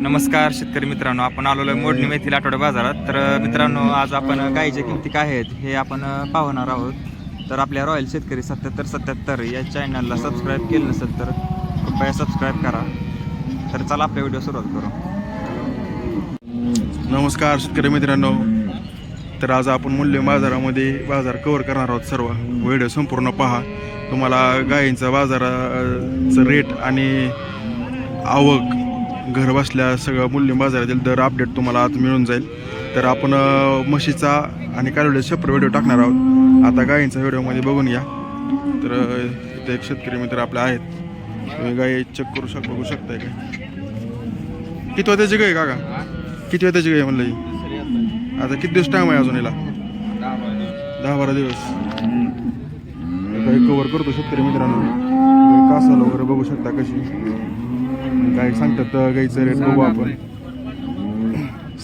नमस्कार शेतकरी मित्रांनो आपण आलेलो आहे मोडणी मेथील आठवडे बाजारात. तर मित्रांनो आज आपण गाईच्या किमती काय आहेत हे आपण पाहणार आहोत. तर आपल्या रॉयल शेतकरी सत्याहत्तर सत्याहत्तर या चॅनलला सबस्क्राईब केलं नसेल तर कृपया सबस्क्राईब करा. तर चला आपल्या व्हिडिओ सुरुवात करू. नमस्कार शेतकरी मित्रांनो. तर आज आपण मूल्य बाजारामध्ये बाजार कवर करणार आहोत सर्व. व्हिडिओ संपूर्ण पहा. तुम्हाला गायींचा बाजाराचं रेट आणि आवक घर बसल्या सगळं मूल्य बाजारातील दर अपडेट तुम्हाला आज मिळून जाईल. तर आपण म्हशीचा आणि कालवडे सेपरेट व्हिडिओ टाकणार आहोत. आता गायींचा व्हिडिओमध्ये बघून घ्या. तर इथे एक शेतकरी मित्र आपले आहेत. तुम्ही गाई चेक करू शक बघू शकताय काय किती वाजायची गाय काका? किती वाजायची गाय म्हणलं आता किती दिवस टाईम आहे अजून याला दहा बारा दिवस. काही कवर करतो शेतकरी मित्रांनो. गाई कासाला वगैरे बघू शकता कशी? गाई सांगतात गाईचं रेट बघू आपण.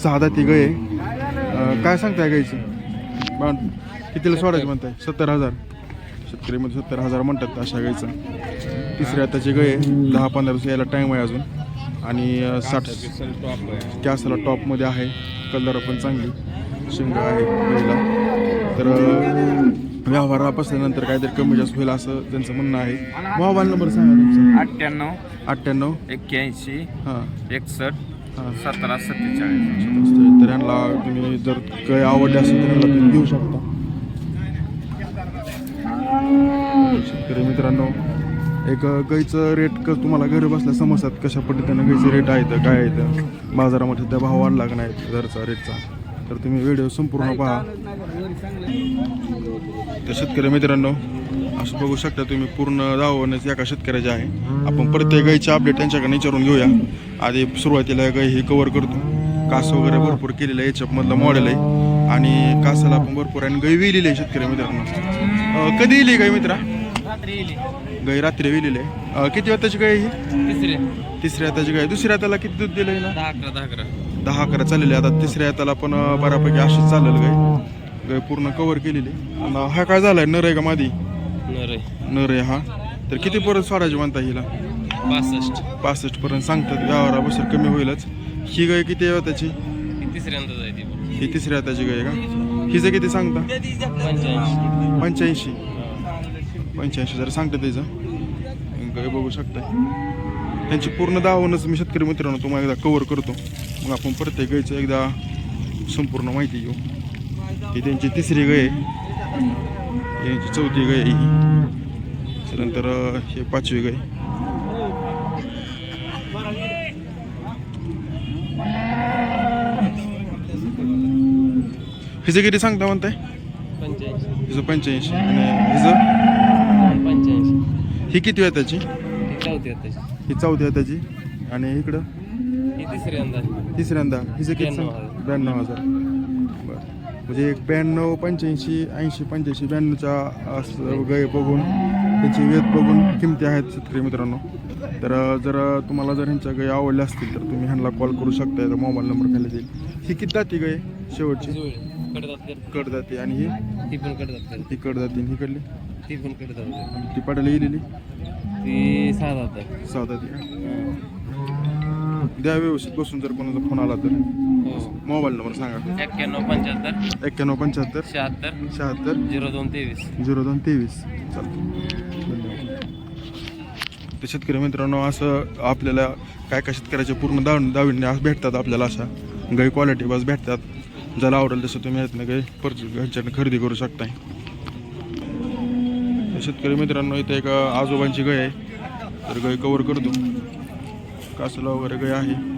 सहा दाती गाय काय सांगताय गाईची? पण कितीला सोडायची म्हणताय? सत्तर हजार. शेतकरीमध्ये सत्तर हजार म्हणतात अशा गाईचं. तिसऱ्या आताची गाय. दहा पंधरा दिवस यायला टाईम आहे अजून. आणि साठ कॅसला टॉपमध्ये आहे. कलर पण चांगली. शिंग आहे तर व्यवहार बसल्यानंतर काहीतरी कमी जास्त होईल असं त्यांचं म्हणणं आहे. मोबाईल नंबर सांगा तुमचा. अठ्ठ्याण्णव अठ्ठ्याण्णव एक्क्याऐंशी हां. एकसष्ट सतरा सत्तेचाळीस. तर यांना तुम्ही जर काही आवडले असेल तर यांना तुम्ही देऊ शकता. शेतकरी मित्रांनो एक गाईचं रेट क तुम्हाला घरी बसल्या समजतात कशा पद्धतीनं गाईचं रेट आहेत काय आहेत बाजारामध्ये त्या भाव वाढला का नाही दरचा रेटचा तर तुम्ही व्हिडिओ संपूर्ण पहा. तर शेतकरी मित्रांनो असं बघू शकता तुम्ही पूर्ण दावण्याचं एका शेतकऱ्याचे आहे. आपण प्रत्येक गाईचे अपडेट त्यांच्याकडे विचारून घेऊया. आधी सुरुवातीला गाई ही कवर करतो. कास वगैरे भरपूर केलेलं आहे याच्यामधलं मधलं मॉडेल आहे. आणि कासाला आपण भरपूर आहे आणि गाई विलेली आहे शेतकरी मित्रांनो. कधी येईल गाई मित्रा? गाई रात्री विलेली आहे. किती वाजताची गाय ही? तिसऱ्या हाताची गाय दुसऱ्या हाताला किती दूध दिलंय ना दहा अकरा दहा अकरा चाललेली आता तिसऱ्या हाताला पण बऱ्यापैकी अशीच चालेल गाय गाय पूर्ण कव्हर केलेली. आणि हा काय झालाय? नर आहे का मादी? नरे नर आहे हा. तर किती परत सोडायची म्हणता हिला? पासष्ट. पासष्ट पर्यंत सांगतात. व्यवहाराबसर कमी होईलच. ही गाय किती आहे त्याची? ही तिसऱ्यांदा जायची ही तिसऱ्या हाताची गाय का? हिचं किती सांगता? पंच्याऐंशी. पंच्याऐंशी. जर सांगता त्याचं गाय बघू शकता त्यांची पूर्ण दावणच मी शेतकरी मित्रांनो तुम्हाला एकदा कव्हर करतो. मग आपण प्रत्येक गायचं एकदा संपूर्ण माहिती घेऊ. ही त्यांची तिसरी गाय आहे. यांची चौथी गाय आहे ही. त्यानंतर हे पाचवी गाय. हिचं किती सांगता म्हणताय? पंच्याऐंशी. हिचं पंच्याऐंशी. आणि हिचं? पंच्याऐंशी. ही किती आहे त्याची? ही चौथी त्याची. आणि इकडं? ही तिसऱ्यांदा तिसऱ्यांदा. हिचं किती ब्याण्णव हजार. म्हणजे एक ब्याण्णव पंच्याऐंशी ऐंशी पंच्याऐंशी ब्याण्णवच्या असं गाय बघून त्याची वेद बघून किमती आहेत शेतकरी मित्रांनो. तर जर तुम्हाला जर ह्यांच्या गाय आवडल्या असतील तर तुम्ही ह्यांना कॉल करू शकता तर मोबाईल नंबर खाली देईल ही किती जाती गाय शेवटची? कड जाते आणि ही? ती पण कडदात कर ही जाते. ही कडली ती पण कडदात कर ती पडायला गेलेली? ती सहा सहा जाती द्या व्यवस्थित बसून जर कोणाचा फोन आला तर. मोबाईल नंबर सांगा. एक्क्याण्णव पंच्याहत्तर. एक्क्याण्णव पंच्याहत्तर. शहात्तर. शहात्तर. झिरो दोन तेवीस. झिरो दोन तेवीस. चालतं. धन्यवाद. तर शेतकरी मित्रांनो असं आपल्याला काय काय शेतकऱ्याचे पूर्ण दाव दाविण्या भेटतात आपल्याला अशा. गाई क्वालिटी बस भेटतात. ज्याला आवडेल तसं तुम्ही यातनं गाई परच घरच्यानं खरेदी करू शकताय. शेतकरी मित्रांनो इथे एक आजोबांची गाय आहे. तर गाय कवर करतो. कासला वगैरे गाय आहे.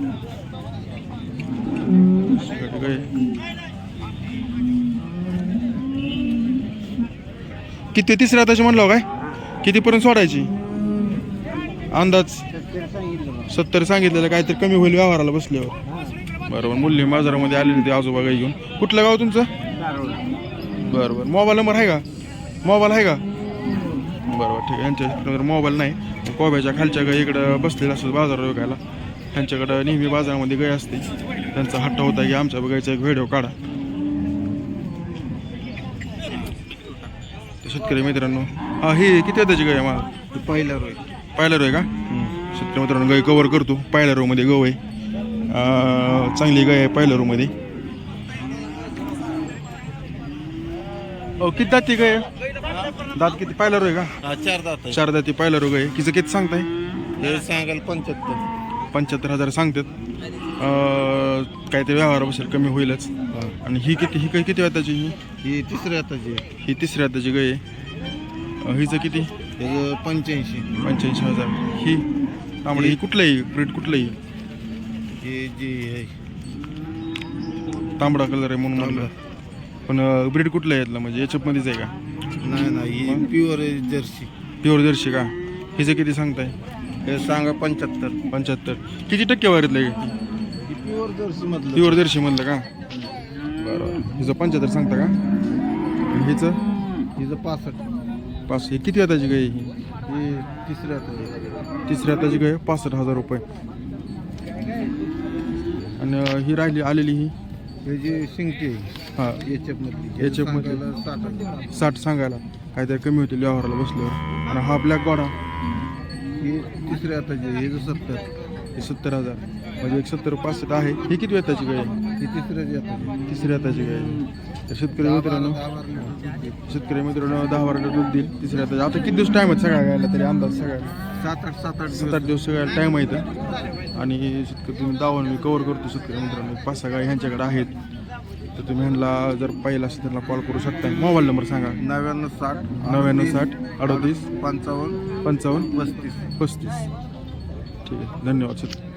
किती तिसऱ्या आताची म्हणलं हो काय? कितीपर्यंत सोडायची? अंदाज? सत्तर सांगितलेलं काहीतरी कमी होईल व्यवहाराला बसल्यावर. बरोबर मूल्य बाजारामध्ये आलेली ते आजोबा गाई घेऊन. कुठलं गाव तुमचं? बरं बरं मोबाईल नंबर आहे का? मोबाईल आहे का? बरोबर ठीक आहे. यांच्या मोबाईल नाही. कोब्याच्या खालच्या गाई इकडं बसलेलं असतं बाजार विकायला त्यांच्याकडं नेहमी बाजारामध्ये गाय असते. त्यांचा हट्ट होता की आमच्या गायचा एक व्हिडिओ काढा. शेतकरी मित्रांनो हा ही किती आहे त्याची गाय मला? पहिला रोय पाहिलं आहे का? शेतकरी मित्रांनो गाय कवर करतो. पाहिल्या रोमध्ये गव आहे. अं, चांगली गाय आहे पहिल्या रूममध्ये हो किती दाती गाय आहे? दात किती? पहिला रो आहे का चार दात चार दाती पहिला रो आहे. किचं किती सांगताय? हे सांगाल पंच्याहत्तर. पंच्याहत्तर हजार सांगतात. काहीतरी व्यवहार बसेल कमी होईलच. आणि ही किती ही काय किती वाताची ही? ही तिसऱ्या आहे. ही तिसऱ्या हाताची गाय आहे. अं, हिचं किती? त्याचं पंच्याऐंशी. पंच्याऐंशी हजार. ही तांबडी ही कुठलंही ब्रीड कुठलंही ही जी आहे. तांबडा कलर आहे म्हणून म्हणलं. पण ब्रीड कुठलं आहे यातलं? म्हणजे याच्यात मध्येच आहे का? नाही नाही ही प्युअर जर्सी. प्युअर जर्सी का? हिचं किती सांगताय? हे सांगा पंच्याहत्तर. पंच्याहत्तर. किती टक्के वारीतलं ही प्युअर जर्सी मधलं प्युअर जर्सी म्हणलं का? बरं. हिचं पंच्याहत्तर सांगता का? हिचं? हिचं पासष्ट. पाच ही किती हाताची गाय आहे ही ही तिसऱ्या तिसऱ्या हाताची गाय पासष्ट हजार रुपये. आणि अं, ही राहिली आलेली ही? हे जी आहे हां. एचएफ मधली HF मधली. साठ. साठ सांगायला. काहीतरी कमी होतील व्यवहाराला बसल्यावर. आणि हा ब्लॅक गोडा. ही तिसऱ्या हाताची आहे. हिचं सत्तर हे सत्तर हजार म्हणजे एक सत्तर पासष्ट आहे ही किती वेताची गाय आहे? ही तिसऱ्या हाताची तिसरी हाताची गाय आहे. तर शेतकरी मित्रांनो शेतकरी मित्रांनो दहा बारा लिटर दूध देईल तिसऱ्या हाताची आता किती दिवस टाईम आहेत सगळ्या गायला तरी अंदाज सगळ्या. सात आठ सात आठ सात आठ दिवस सगळ्या टाईम आहे इथं आणि शेतकरी तुम्ही दावून मी कवर करतो शेतकरी मित्रांनो पाच सहा गाय ह्यांच्याकडे आहेत तर तुम्ही ह्यांना जर पाहिलं असेल त्यांना कॉल करू शकता मोबाईल नंबर सांगा. नव्याण्णव साठ नव्याण्णव साठ अडतीस पंचावन्न पंचावन्न पस्तीस. पस्तीस. ठीक आहे. धन्यवाद शेतकरी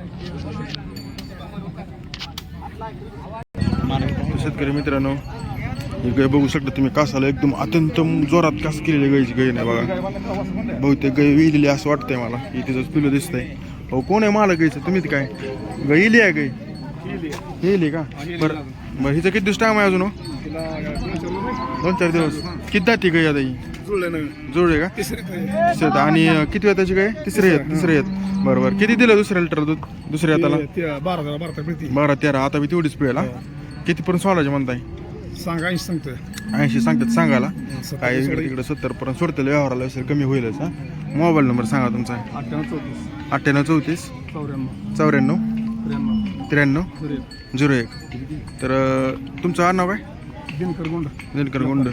शेतकरी मित्रांनो ही गाय बघू शकता तुम्ही कासाला एकदम अत्यंत जोरात कास केलेली गायची गाय नाही बघा. बहुतेक गाय विहिलेली असं वाटतंय मला. ही तिचं पिलो दिसतंय. हो कोण आहे मला गायचं तुम्ही काय? गाय इली आहे गाय? हिली का? बरं. बरं हिचं किती दिवस टाइम आहे अजून हो? दोन चार दिवस. किती जाती गाय आता ही जुळले का? तिसऱ्या आणि अं, किती वेळ त्याची गाय? तिसरे येत तिसरे येत बरोबर. किती दिलं दुसऱ्या लिटर दूध? दुसऱ्या हाताला? बारा बारा बारा तेरा. आता बी तेवढीच पिळेल हा? किती पर्यंत सोडायचे म्हणताय? सांगा ऐंशी सांगतोय. ऐंशी सांगतात सांगायला. काय इकडे तिकडे सत्तर पर्यंत सोडतील व्यवहाराला असेल कमी होईलच हा? मोबाईल नंबर सांगा तुमचा. अठ्ठ्याण्णव चौतीस. अठ्ठ्याण्णव चौतीस. चौऱ्याण्णव. चौऱ्याण्णव. त्र्याण्णव. झिरो एक. तर तुमचं काय? दिनकर गुंड. दिनकर गुंड.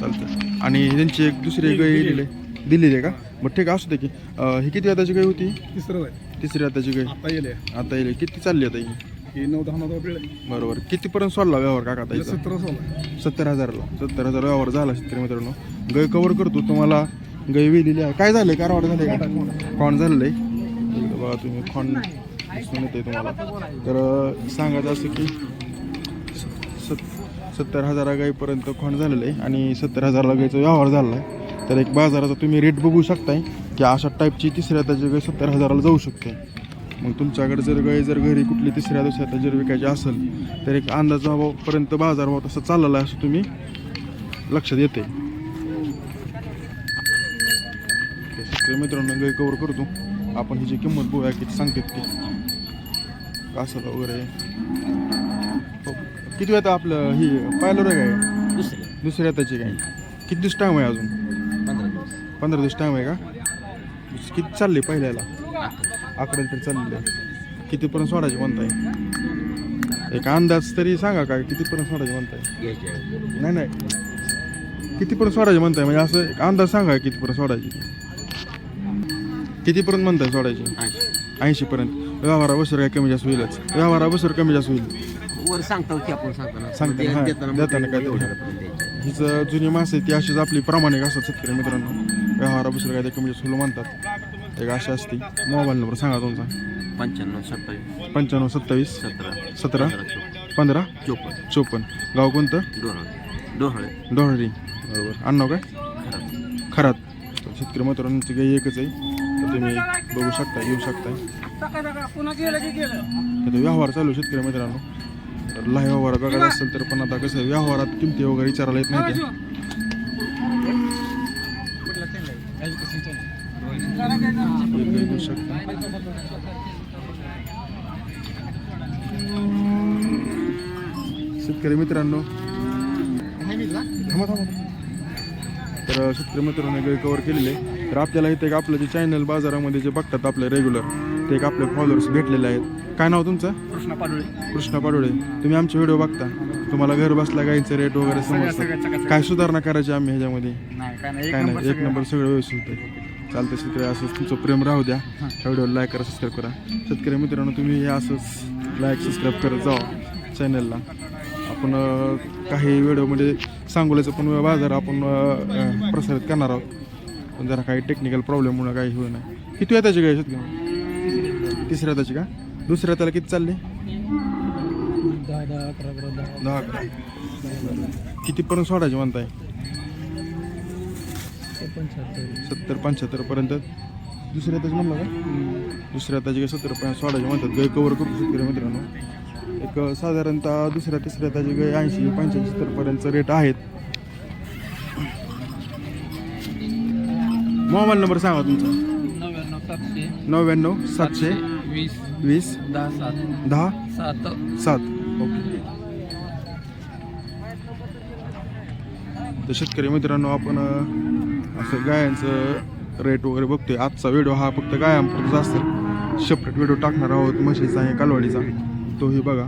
चालतं आणि त्यांची एक दुसरी गाय दिली. दिलेली आहे का? बरं ठीक आहे असू दे की. अं, ही किती आताची गाय होती? तिसरं आहे तिसरी आताची गाय आता येले आता येईल. किती चालली आता ही? ही नऊ दहा नऊ पिळे बरोबर. कितीपर्यंत सोडला व्यवहार काका ताईचा सतरा सोळा सत्तर हजारला. सत्तर हजार व्यवहार झाला शेतकरी मित्रांनो. गाय कवर करतो तुम्हाला. गाय वेलेली. आहे काय झालंय? कारवाड झालंय का? खोंड झालेलं आहे बघा तुम्ही खोंड दिसून येते तुम्हाला. तर सांगायचं असं की सत सत्तर हजारा गाईपर्यंत खोंड झालेलं आहे आणि सत्तर हजाराला गायचा व्यवहार झाला आहे तर एक बाजाराचा तुम्ही रेट बघू शकताय की अशा टाईपची तिसऱ्या त्याची गाय सत्तर हजाराला जाऊ शकते. मग तुमच्याकडे जर गाय जर घरी कुठली तिसऱ्या दुसऱ्या जर विकायची असेल तर एक अंदाजापर्यंत बाजार भाव तसा चाललेला आहे असं तुम्ही लक्षात येते तर मित्रांनो गाय कवर करतो. आपण हिची किंमत बघूया की सांगतात की कासाला वगैरे. हो. किती वेळा आपलं ही पाहिलं रे काय? दुसरे. दुसऱ्या त्याची काय? किती दिवस टाईम आहे अजून? पंधरा दिवस. पंधरा दिवस टाईम आहे का? किती चालली पहिल्याला? अकरा. लिटर चाललेलं आहे कितीपर्यंत सोडायची म्हणताय? एक अंदाज तरी सांगा काय कितीपर्यंत सोडायची म्हणताय? घ्यायचे नाही नाही. कितीपर्यंत सोडायची म्हणताय? म्हणजे असं एक अंदाज सांगा कितीपर्यंत सोडायची. कितीपर्यंत म्हणताय सोडायची? ऐंशी. ऐंशीपर्यंत. व्यवहारा बसर काय कमी जास्त होईलच. व्यवहारा बसर कमी जास्त होईल. वर सांगतो की आपण सांगताना. सांगताना, हा, देताना काय तरी. हिचं जुनी मास आहे ती अशीच आपली प्रामाणिक असतात शेतकरी मित्रांनो. व्यवहारा बसर काय ते कमी जास्त होईल म्हणतात. एक अशी असते. मोबाईल नंबर सांगा तुमचा. पंच्याण्णव सत्तावीस. पंच्याण्णव सत्तावीस. सतरा. सतरा. पंधरा चोपन्न. चोपन्न. गाव कोणतं? डोहळे. डोहळे. डोहरी बरोबर. अण्णाव काय? खरं खरात. शेतकरी मित्रांची गाई एकच आहे. तुम्ही बघू शकता येऊ शकता. तर व्यवहार चालू शेतकरी मित्रांनो. तर लहान व्यवहार बघायचा असेल तर पण आता कसं व्यवहारात किमती वगैरे विचारायला येत नाही शकता शेतकरी मित्रांनो. थांबा थांबा. तर शेतकरी मित्रांनो कवर केलेले आहे. तर आपल्याला इथे एक आपलं जे चॅनल बाजारामध्ये जे बघतात आपले रेग्युलर ते एक आपले फॉलोअर्स भेटलेले आहेत. काय नाव तुमचं? कृष्णा पाडोळे. कृष्णा पाडोळे. तुम्ही आमचे व्हिडिओ बघता. तुम्हाला घर बसल्या गाईचे रेट वगैरे सगळ्या काय सुधारणा करायची आम्ही ह्याच्यामध्ये? काय नाही. एक नंबर सगळं व्यवस्थित आहे. चालतं शेतकरी असंच तुमचं प्रेम राहू द्या. ह्या व्हिडिओला लाईक करा सबस्क्राईब करा. शेतकरी मित्रांनो तुम्ही हे असंच लाईक सबस्क्राईब करत जावा चॅनलला आपण काही व्हिडिओमध्ये सांगोल्याचं पण बाजार आपण प्रसारित करणार आहोत. पण जरा काही टेक्निकल प्रॉब्लेममुळे काही होऊ नाही किती त्याची काय शेतकरी तिसऱ्या त्याची का? दुसऱ्या त्याला किती चालली? दहा अकरा. कितीपर्यंत सोडायची म्हणताय? पंच्याहत्तर सत्तर पंच्याहत्तरपर्यंत दुसऱ्या त्याची म्हणलं का? दुसऱ्या ताजी काही सत्तर पर्यंत सोडायचे म्हणतात. गाय कवर करतो शेतकरी मित्रांनो. एक साधारणतः दुसऱ्या तिसऱ्या ताजी गाय ऐंशी पंच्याऐंशी सत्तरपर्यंतचं रेट आहेत. मोबाईल नंबर सांगा तुमचा. नव्याण्णव सातशे. नव्याण्णव सातशे वीस. वीस. दहा सात. दहा. सात. सात. ओके. तर शेतकरी मित्रांनो आपण अं, असं गायांचं रेट वगैरे बघतोय. आजचा व्हिडिओ हा फक्त गायांपुरताच असेल सेपरेट व्हिडिओ टाकणार आहोत. म्हशीचा आणि कालवाडीचा तोही बघा.